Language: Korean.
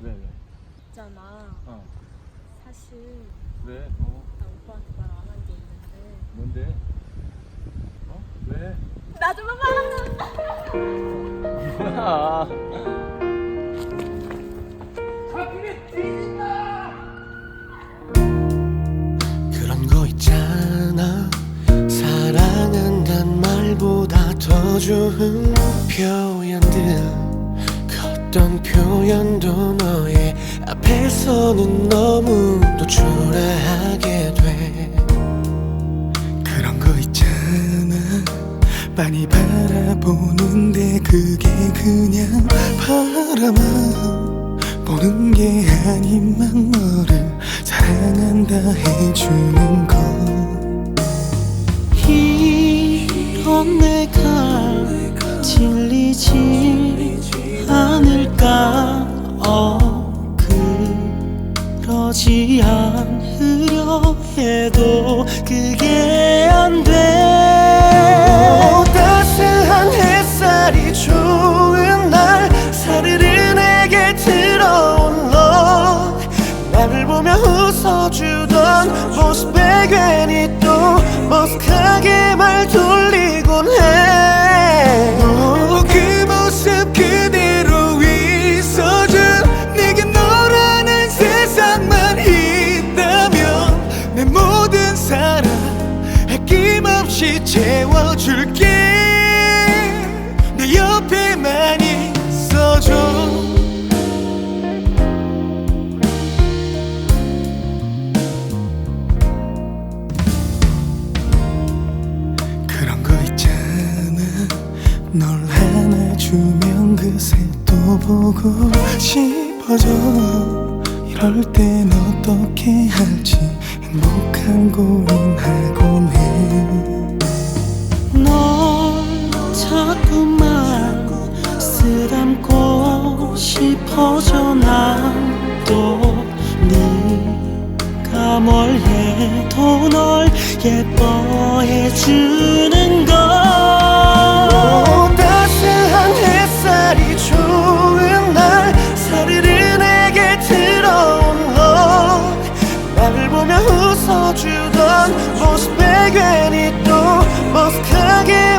왜 왜? 있잖아. 어. 사실 왜? 어. 나 오빠한테 말 안 한 게 있는데. 뭔데? 어? 왜? 나 좀 봐봐. 뭐야? 그런 거 있잖아 사랑한단 말보다 더 좋은 표현들 그 어떤 표현도 너의 앞에서는 너무도 초라하게 돼. 그런 거 있잖아. 빤히 바라보는데 그게 그냥 바라만 보는 게 아니만 너를 사랑한다 해주는 거. 이런 내가 질리지 그러지 않으려 해도 그게 안 돼. 따스한 햇살이 좋은 날 사르르 내게 들어온 너 나를 보며 웃어주던 모습에 괜히 또 머쓱하게 말돌 아낌없이 채워줄게. 내 옆에만 있어줘. 그런 거 있잖아. 널 안아주면 그새 또 보고 싶어져. 이럴 땐 어떻게 할지 행복한 고민하곤 해 난또 네가 뭘 해도 널 예뻐해 주는 것. 따스한 햇살이 좋은 날 사르르 내게 들어온 너 나를 보며 웃어주던 모습에 괜히 또 머쓱하게